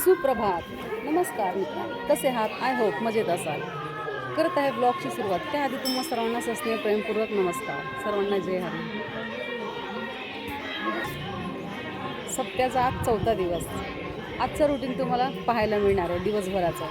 सुप्रभात. नमस्कार मित्रांनो. कसे आहात? आय होप मजेत असाल. करत आहे ब्लॉगची सुरुवात. त्याआधी तुम्हा सर्वांना सस्ने प्रेमपूर्वक नमस्कार. सर्वांना जय हरी. सप्त्याचा आज चौथा दिवस. आजचं रुटीन तुम्हाला पाहायला मिळणार आहे दिवसभराचं.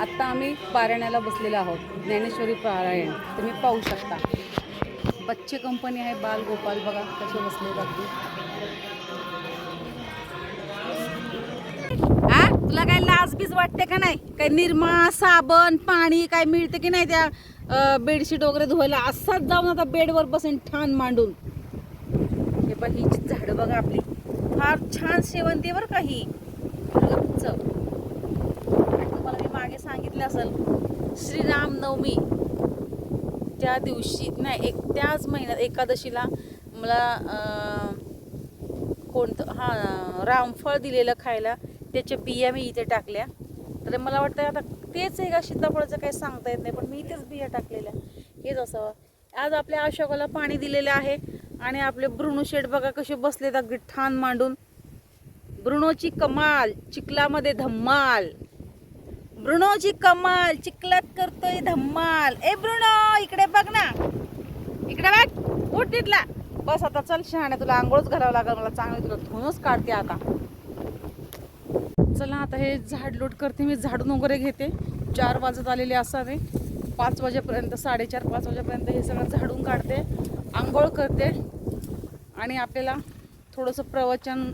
आत्ता आम्ही पारायणाला बसलेलो आहोत. ज्ञानेश्वरी पारायण. तुम्ही पाहू शकता. बच्चे कंपनी आहे बाल गोपाल. बघा कसे बसले अगदी. तुला काय लाज बीज वाटते का नाही? काय निरमा साबण पाणी काय मिळते की नाही त्या बेडशीट वगैरे धुवायला? असाच जाऊन आता बेडवर बसेन ठाण मांडून. हे पण ही झाडं बघा आपली. फार छान शेवंती बरं का ही. तुम्हाला मी मागे सांगितलं असेल श्रीराम नवमी त्या दिवशी नाही एक त्याच महिन्यात एकादशीला मला कोणतं हां रामफळ दिलेलं खायला. त्याच्या बिया मी इथे टाकल्या. तर मला वाटतं आता तेच आहे का सीताफळाचं काही सांगता येत नाही पण मी इथेच बिया टाकलेल्या. हेच असावं आज आपल्या अशोकाला पाणी दिलेलं आहे आणि आपले ब्रुणू शेड बघा कसे बसलेत अगदी ठाण मांडून. ब्रुणोची कमाल चिखलामध्ये धम्माल. ब्रुणोची कमाल चिखलात करतोय धम्माल. ए ब्रुणो इकडे बघ ना. इकडे बघ उठ तिथला. बस आता चल शहाणे तुला आंघोळच घालावं लागेल मला चांगली तुला धुवूनच काढते आता. चला आता हे झाड लोट करते मी झाडून वगैरे घेते. चार वाजत आलेले असावे. पाच वाजेपर्यंत साडेचार पाच वाजेपर्यंत हे सगळं झाडून काढते आंघोळ करते. आणि आपल्याला थोडंसं प्रवचन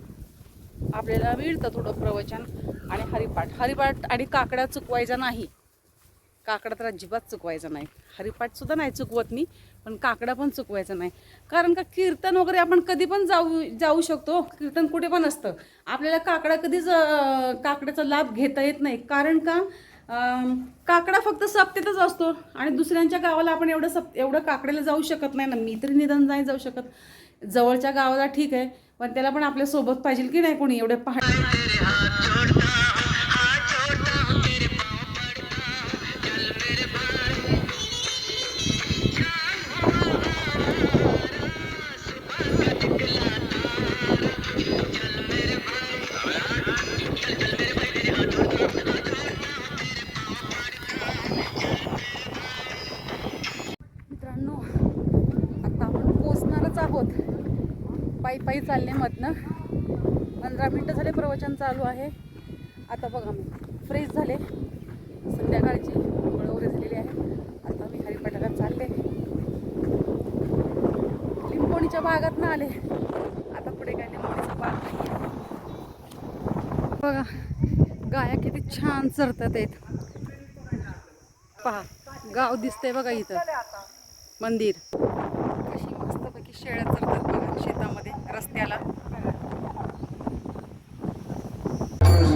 आपल्याला मिळतं थोडं प्रवचन आणि हरिपाठ. हरिपाठ आणि काकड्या चुकवायचा नाही. काकडा तर अजिबात चुकवायचा नाही. हरिपाठसुद्धा नाही चुकवत मी पण काकडा पण चुकवायचा नाही. कारण का कीर्तन वगैरे आपण कधी पण जाऊ जाऊ शकतो. कीर्तन कुठे पण असतं. आपल्याला काकडा कधीच काकड्याचा लाभ घेता येत नाही. कारण का काकडा फक्त सप्तेतच असतो. आणि दुसऱ्यांच्या गावाला आपण एवढं सप एवढं काकड्याला जाऊ शकत नाही ना. मी तरी निधन नाही जाऊ शकत. जवळच्या गावाला ठीक आहे पण त्याला पण आपल्यासोबत पाहिजे की नाही कोणी एवढे पहाटे झाले चालू आहे. आता बघा मी फ्रेश झाले. संध्याकाळची अंघोळ वगैरे झालेली आहे. आता मी हरिपाठाला चालले. लिंबोणीच्या भागात ना आले. आता पुढे काय लिंबोणीचा भाग बघा गाया किती छान चरतात आहेत. पहा गाव दिसतंय बघा इथं. मंदिर. कशी मस्तपैकी शेळ्या चरतात बघा शेतामध्ये रस्त्याला चला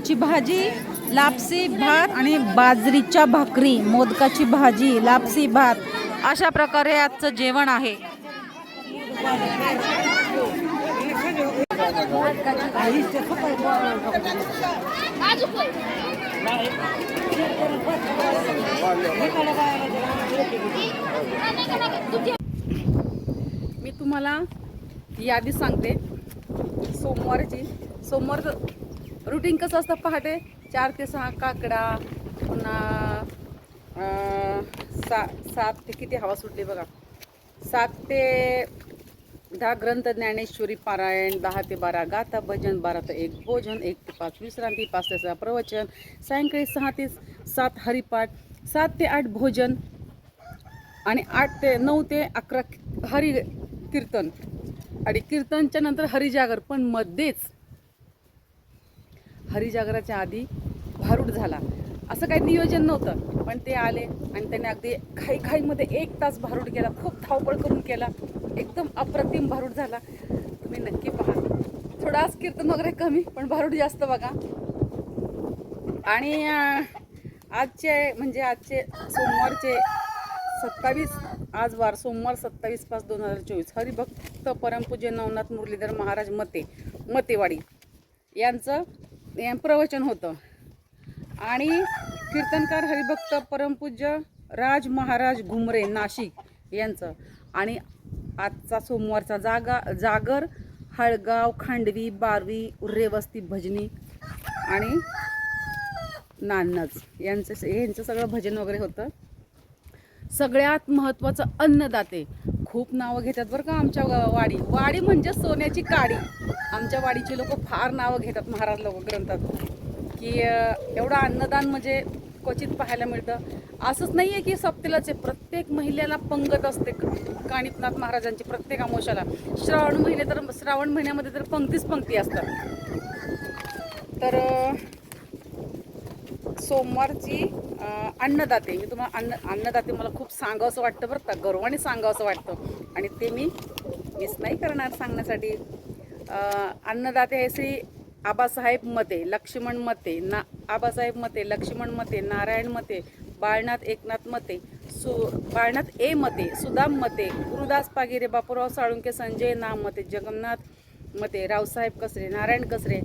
मोदकाची भाजी लापसी भात आणि बाजरीच्या भाकरी मोदकाची भाजी लापसी भात. अशा प्रकारे आजचं जेवण आहे. मी तुम्हाला यादी सांगते. सोमवारची. सोमवार रुटीन कसं असतं पहाटे? चार ते सहा काकडा पुन्हा सा सात ते किती हवा सुटली बघा. सात ते दहा ग्रंथ ज्ञानेश्वरी पारायण दहा ते बारा गाथा भजन बारा ते एक भोजन एक ते पाच विश्रांती पाच ते सहा प्रवचन सायंकाळी सहा ते सात हरिपाठ सात ते आठ भोजन आणि आठ ते नऊ ते अकरा हरि कीर्तन आणि कीर्तनच्या नंतर हरिजागर पण मध्येच हरिजागराच्या आधी भारूड झाला. असं काही नियोजन नव्हतं पण ते आले आणि त्याने अगदी खाई खाईमध्ये एक तास भारूड केला खूप धावपळ करून केला. एकदम अप्रतिम भारूड झाला. तुम्ही नक्की पहा. थोडं आज कीर्तन वगैरे कमी पण भारूड जास्त बघा. आणि आजचे म्हणजे आजचे सोमवारचे सत्तावीस आज वार सोमवार सत्तावीस पाच दोन हजार चोवीस. हरिभक्त परमपूज्य नवनाथ मुरलीधर महाराज मते मतेवाडी. यांचं प्रवचन होतं. आणि कीर्तनकार हरिभक्त परमपूज्य राज महाराज घुमरे नाशिक यांचं. आणि आजचा सोमवारचा जागा जागर हळगाव खांडवी बारवी उर्रेवस्ती भजनी आणि नानज यांचं यांचं सगळं भजन वगैरे होतं. सगळ्यात महत्त्वाचं अन्नदाते खूप नावं घेतात बरं का आमच्या वाडी. वाडी म्हणजे सोन्याची काडी. आमच्या वाडीचे लोक फार नावं घेतात महाराज लोक ग्रंथात. की एवढं अन्नदान म्हणजे क्वचित पाहायला मिळतं. असंच नाही आहे की सप्तेलाचे प्रत्येक महिलेला पंगत असते. काणितनाथ महाराजांची प्रत्येक अमावश्याला श्रावण महिने तर श्रावण महिन्यामध्ये तर पंक्तीच पंक्ती असतात. तर सोमवारची अन्नदाते. मी तुम्हाला अन्न अन्नदाते मला खूप सांगावं असं वाटतं बरं का. गर्वाने सांगावं असं वाटतं. आणि ते मी मिस नाही करणार सांगण्यासाठी. अन्नदाते हे श्री आबासाहेब मते लक्ष्मण मते ना आबासाहेब मते लक्ष्मण मते नारायण मते बाळनाथ एकनाथ मते सु बाळनाथ ए मते सुदाम मते गुरुदास पागिरे बापूराव साळुंके संजय नाम मते जगन्नाथ मते रावसाहेब कसरे नारायण कसरे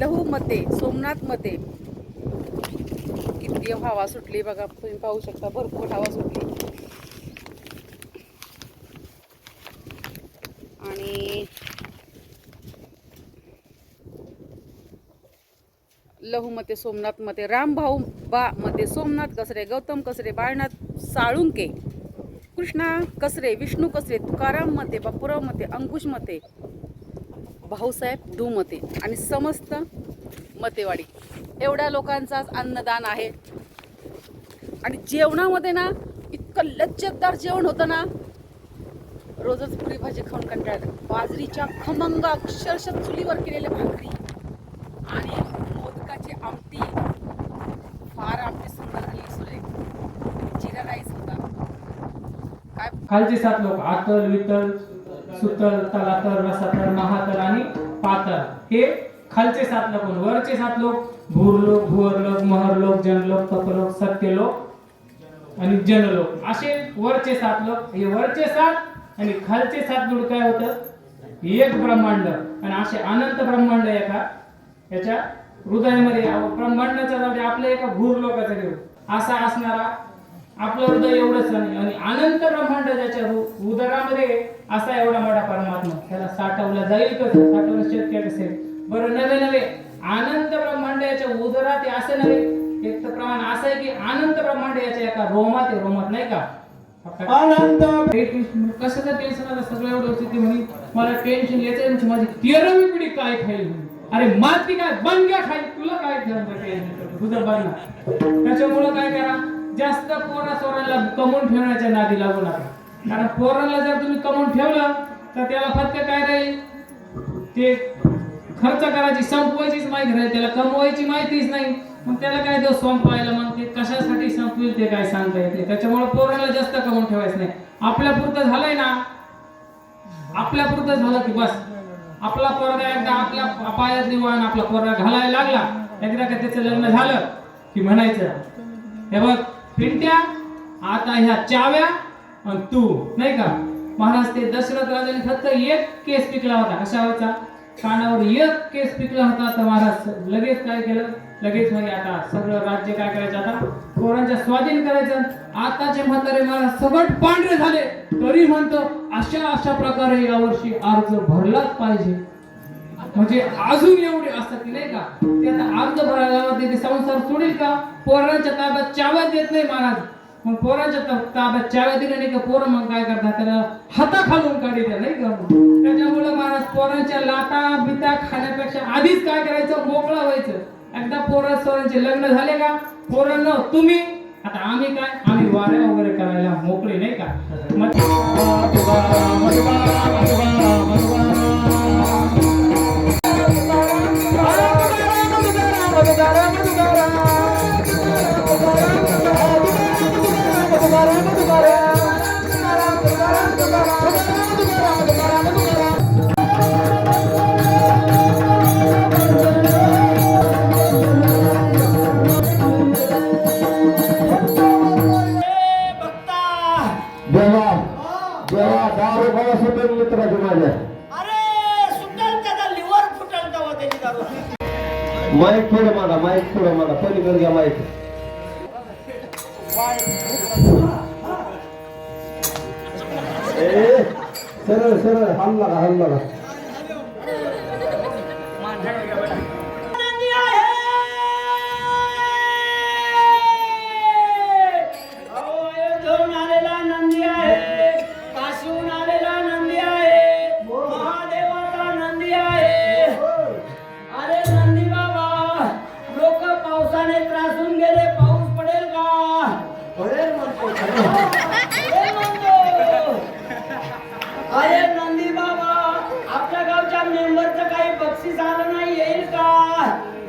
लहू मते सोमनाथ मते मध्यम हवा सुटली बघा तुम्ही पाहू शकता भरपूर हवा सुटली. आणि लहू मते सोमनाथ मते रामभाऊ बा मते सोमनाथ कसरे गौतम कसरे बाळनाथ साळुंके कृष्णा कसरे विष्णू कसरे तुकाराम मते बापूराव मते अंकुश मते भाऊसाहेब धूमते आणि समस्त मतेवाडी. एवढ्या लोकांचाच अन्नदान आहे. आणि जेवणामध्ये ना इतकं लज्जतदार जेवण होतं ना. रोजच पुरी भाजी खाऊन कंटाळत बाजरीच्या खमंग अक्षरशः चुलीवर केलेल्या भाकरी आणि मोदकाची आमटी. फार आमटी सुंदर झाली सुरेख. जिरा राईस होता. काय? खालचे सात लोक आतल वितल सुतल तलातल रसातल महातल आणि पातर. हे खालचे सात लोक वरचे सात लोक भूर लोक भुवर लोक महर लोक जनलोक तपलोक सत्यलोक आणि जनलोक. असे वरचे सात लोक हे वरचे सात आणि खालचे सात लोक काय होतं? एक ब्रह्मांड. आणि असे अनंत ब्रह्मांड एका याच्या हृदयामध्ये ब्रह्मांडाचा जाऊ दे, आपल्या एका भूर लोकाचा घेऊ. असा असणारा आपलं हृदय एवढंच नाही आणि अनंत ब्रह्मांड ज्याच्या उदरामध्ये असा एवढा मोठा परमात्मा त्याला साठवला जाईल कसं? साठवणं शक्य कसेल बरं नवे नवे. अनंत ब्रह्मांड याच्या उदरात असे असं नव्हे. एक तर प्रमाण असं आहे की अनंत ब्रह्मांड याच्या एका रोमात आहे रोमात नाही का? कशाचं टेन्शन आलं सगळं एवढं होतं ते म्हणे. मला टेन्शन यायचं म्हणजे माझी तेरावी पिढी काय खाईल. अरे माती काय बनग्या खाईल तुला काय तुझं त्याच्यामुळं काय करा जास्त पोरा सोराला कमवून ठेवण्याच्या नादी लागू नका. कारण पोराला जर तुम्ही कमवून ठेवलं तर त्याला फक्त काय राहील? ते खर्च करायची संपवायचीच माहिती राहील त्याला कमवायची माहितीच नाही. मग त्याला काय देऊ पाहायला मग ते कशासाठी संपवेल ते काय सांगता येत नाही. त्याच्यामुळे पोराला जास्त कमवून ठेवायचं नाही. आपल्या पुरतं झालंय ना आपल्या पुरतं झालं की बस. आपला पोरगा एकदा आपल्या अपायात निवाण आपला पोरगा घालायला लागला एकदा का त्याचं लग्न झालं की म्हणायचं हे बघ पिंट्या आता ह्या चाव्या आणि तू नाही का? महाराज ते दशरथ राजाने फक्त एक केस पिकला होता. कशावरचा? कानावर एक केस पिकला होता तर महाराज लगेच काय केलं? लगेच मध्ये आता सगळं राज्य काय करायचं? आता पोरांच्या स्वाधीन करायचं. आताचे म्हातारे महाराज सगळं पांढरे झाले तरी म्हणतो अशा अशा प्रकारे यावर्षी अर्ज भरलाच पाहिजे. म्हणजे अजून एवढे असतात की नाही का? ते आता अर्ज भरायला ते संसार सोडेल का? पोरांच्या ताब्यात चाव्या देत नाही महाराज. मग पोरांच्या ताब्यात चाव्या दिल्या नाही का? पोरं मग काय करतात? त्याला हाता खालून काढी नाही का? त्याच्यामुळे महाराज पोरांच्या लाटा बिता खाण्यापेक्षा आधीच काय करायचं? मोकळा व्हायचं. एकदा पोरा सोरांचे लग्न झाले का? पोरांना तुम्ही? आता आम्ही काय? आम्ही वाऱ्या वगैरे करायला मोकळे नाही का? मग माईक थोडं मला माईक थोडं मला पलीकडे घ्या माईक ए सरळ सरळ. हल्ला का हल्ला का?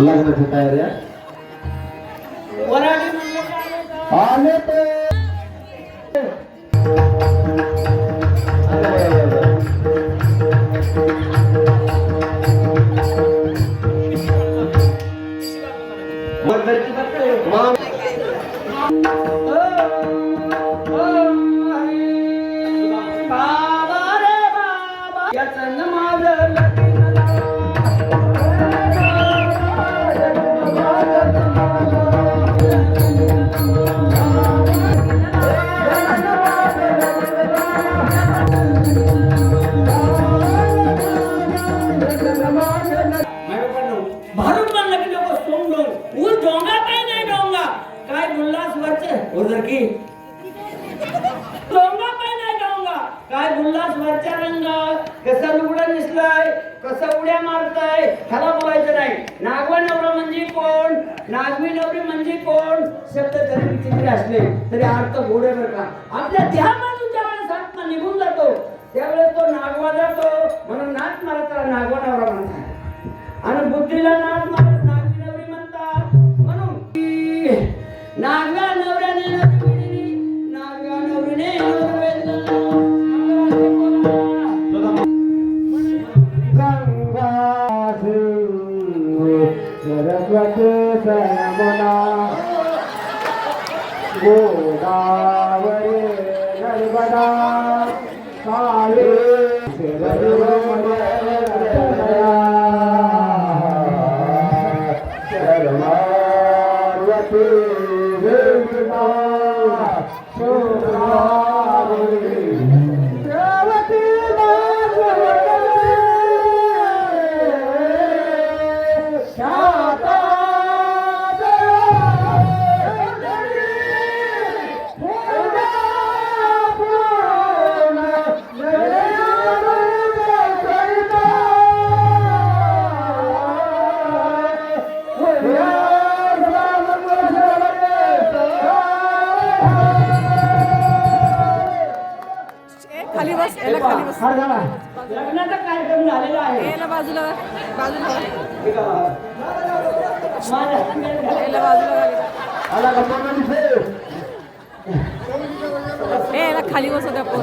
लग्नाची तयारी आहे? वराडी म्हणलं काय होतं? आले ते काय बोललास वरच्या रंगा कसा लुगडा दिसलाय कसं उड्या मारताय? ह्याला बोलायचं नाही. नागवा नवरा म्हणजे कोण? नागवी नवरी म्हणजे कोण? शब्द जरी विचित्र असले तरी अर्थ गोडे बरं का. आपल्या देहा आत्मा निघून जातो त्यावेळेस तो नागवा जातो. म्हणून नाच मारत त्याला नागवा नवरा म्हणतात. आणि बुद्धीला नाच मारत नागवी नवरी म्हणतात. म्हणून नागवा सरस्वती सरमना गोदावरी नर्मदा काली शर्मावती खाली बस होत्या पोरं.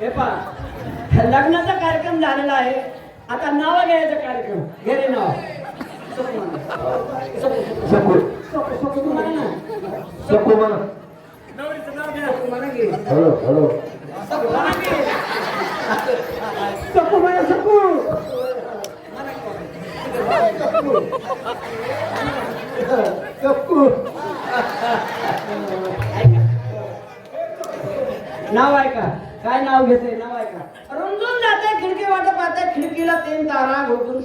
हे पहा. लग्नाचा कार्यक्रम झालेला आहे. आता नाव घ्यायचा कार्यक्रम. घे रे नाव. सकू, नाव ऐका. आहे का काय नाव घेते नाव आहे का रुंजून जाते खिडकी वाटत पाहते खिडकीला तीन तारा घोटून.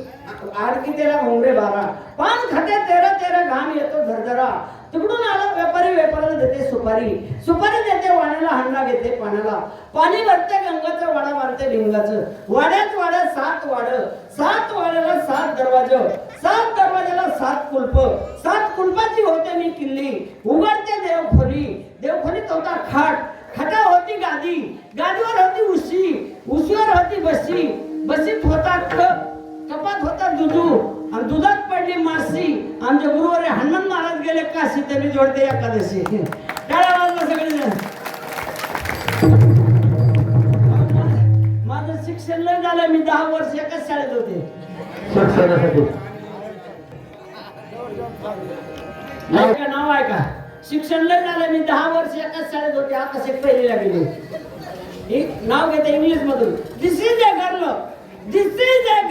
आडकी त्याला घोंगडे बारा. पान खाते तेरा तेरा घाम येतो झरझरा. तिकडून आला व्यापारी व्यापाऱ्याला देते सुपारी. सुपारी देते वाण्याला हंडा घेते पाण्याला. पाणी भरते गंगाचं वाडा मारते लिंगाचं. वाड्यात वाड्यात सात वाड. सात वाड्याला सात दरवाज. सात दरवाजाला सात कुलप. सात कुलपाची होते मी किल्ली. उघडते देवखोली. देवखोलीत होता खाट. खटा होती गादी. गादीवर होती उशी. उशीवर होती बशी. बशीत होता खप. कपात होता दुधू. आणि दुधात पडली मासी. आमच्या गुरुवारी हनुमान महाराज गेले काशी त्यांनी जोडते एकादशी. टाळ्या वाजवा सगळे माझं शिक्षण लय झालं मी दहा वर्ष एकाच शाळेत होते. का नाव आहे का शिक्षण लय झालं मी दहा वर्ष एकाच शाळेत होते. आता कसे पहिलीला गेले नाव घेते इंग्लिश मधून this is a girl this is a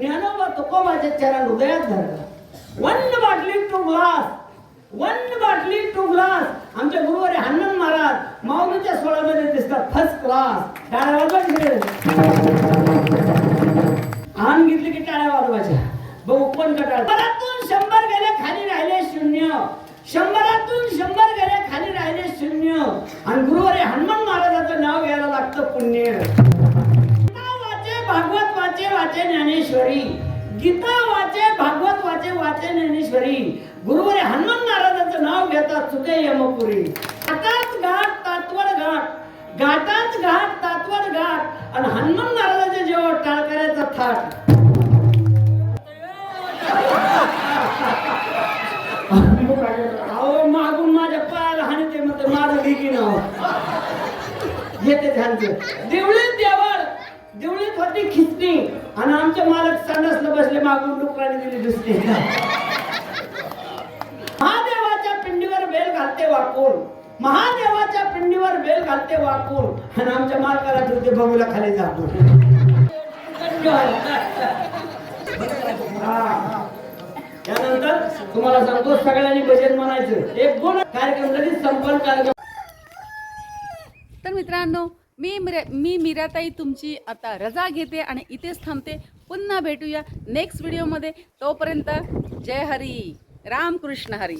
girl तुको माझ्या चरण हृदयात धरला. वन बाटली टू ग्लास. वन बाटली टू ग्लास. आमच्या गुरुवारी हनुमान महाराज माऊलीच्या सोळामध्ये दिसतात फर्स्ट क्लास टाळ्या वाजवायचे. आण घेतली की टाळ्या वाजवायच्या. बघू कोण कटाळ शंभरातून शंभर गेले खाली राहिले शून्य. शंभरातून शंभर गेले खाली राहिले शून्य. आणि गुरुवारी हनुमान महाराजाचं नाव घ्यायला लागतं पुण्य. वाचे ज्ञानेश्वरी. गीता वाचे भागवत वाचे वाचे ज्ञानेश्वरी. गुरुवारी हनुमान महाराजाचं नाव घेतात चुके यमपुरी. घाटात घाट तात्वड घाट. घाटात घाट तात्वड घाट. आणि हनुमान महाराजाच्या जेव्हा टाळकऱ्याचा थाट. अहो मागून माझ्या पायाला हानी ते मग माझं घे नाव. घेते त्यांचं देवळीत देवळ. देवळीत होती खिचणी आणि आमचे मालक संडासला बसले मागून डुकराने दिली दुसरी महादेवाच्या पिंडीवर बेल घालते वाकून. महादेवाच्या पिंडीवर बेल घालते वाकून. आणि आमच्या मालकाला ठेवते बघूला खाली जातो. त्यानंतर तुम्हाला सांगतो सगळ्यांनी भजन म्हणायचं. एक दोन कार्यक्रम लगेच संपन्न कार्यक्रम तर मित्रांनो मी मिरा मी मीराताई तुमची आता रजा घेते आणि इथेच थांबते. पुन्हा भेटूया नेक्स्ट व्हिडिओमध्ये तोपर्यंत जय हरी. रामकृष्ण हरी.